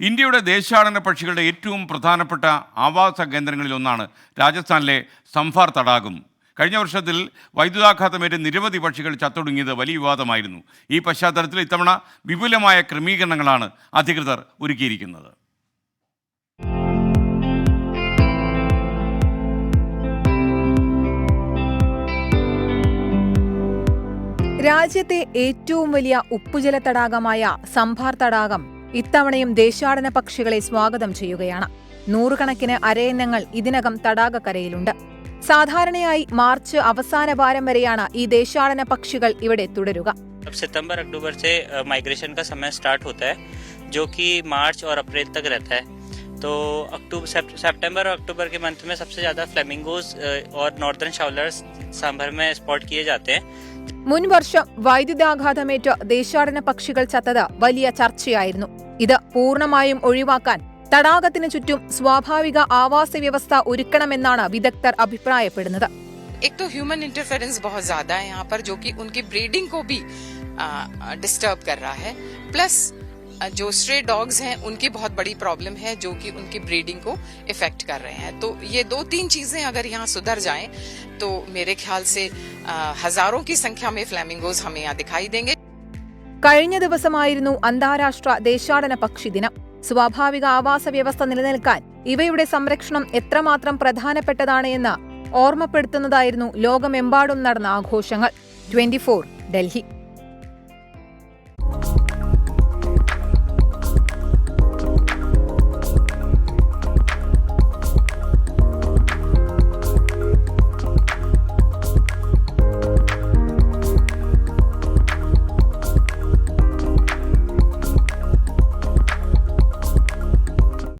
ഇന്ത്യയുടെ ദേശാടന പക്ഷികളുടെ ഏറ്റവും പ്രധാനപ്പെട്ട ആവാസ കേന്ദ്രങ്ങളിലൊന്നാണ് രാജസ്ഥാനിലെ സംഫാർ തടാകം. കഴിഞ്ഞ വർഷത്തിൽ വൈദ്യുതാഘാതമേറ്റ് നിരവധി പക്ഷികൾ ചത്തൊടുങ്ങിയത് വലിയ വിവാദമായിരുന്നു. ഈ പശ്ചാത്തലത്തിൽ ഇത്തവണ വിപുലമായ ക്രമീകരണങ്ങളാണ് അധികൃതർ ഒരുക്കിയിരിക്കുന്നത്. രാജ്യത്തെ ഏറ്റവും വലിയ ഉപ്പുജല തടാകമായ സംഭാർ തടാകം ഇത്തവണയും ദേശാടന പക്ഷികളെ സ്വാഗതം ചെയ്യുകയാണ് നൂറുകണക്കിന് അരയന്നങ്ങൾ ഇതിനകം തടാകക്കരയിലുണ്ട് സാധാരണയായി മാർച്ച് അവസാന വാരം വരെയാണ് ഈ ദേശാടന പക്ഷികൾ ഇവിടെ തുടരുക अब सितंबर अक्टूबर से माइग्रेशन का समय स्टार्ट होता है जो कि मार्च और अप्रैल तक रहता है तो अक्टूबर सितंबर और अक्टूबर के मंथ में सबसे ज़्यादा फ्लेमिंगोज और नॉर्दर्न शावलर्स सांभर में स्पॉट किए जाते हैं മുൻ വർഷം വൈദ്യുതാഘാതമേറ്റ് ദേശാടന പക്ഷികൾ ചത്തത് വലിയ ചർച്ചയായിരുന്നു ഇത് പൂർണ്ണമായും ഒഴിവാക്കാൻ തടാകത്തിന് ചുറ്റും സ്വാഭാവിക ആവാസ വ്യവസ്ഥ ഒരുക്കണമെന്നാണ് വിദഗ്ധർ അഭിപ്രായപ്പെടുന്നത് एक तो ह्यूमन इंटरफेरेंस बहुत ज्यादा है यहाँ पर जो कि उनकी ब्रीडिंग को भी डिस्टर्ब कर रहा है प्लस जो स्ट्रे डॉग्स हैं उनकी बहुत बड़ी प्रॉब्लम है जो कि उनकी ब्रीडिंग को इफेक्ट कर रहे हैं तो ये दो तीन चीजें अगर यहाँ सुधर जाएं तो मेरे ख्याल से आ, हजारों की संख्या में फ्लैमिंगोज हमें यहाँ दिखाई देंगे കഴിഞ്ഞ ദിവസമായിരുന്നു അന്താരാഷ്ട്ര ദേശാടന പക്ഷി ദിനം സ്വാഭാവിക ആവാസ വ്യവസ്ഥ നിലനിൽക്കാൻ ഇവയുടെ സംരക്ഷണം എത്രമാത്രം പ്രധാനപ്പെട്ടതാണ് എന്ന് ഓർമ്മപ്പെടുത്തുന്നതായിരുന്നു ലോകമെമ്പാടും നടന്ന ആഘോഷങ്ങൾ ട്വന്റി ഡൽഹി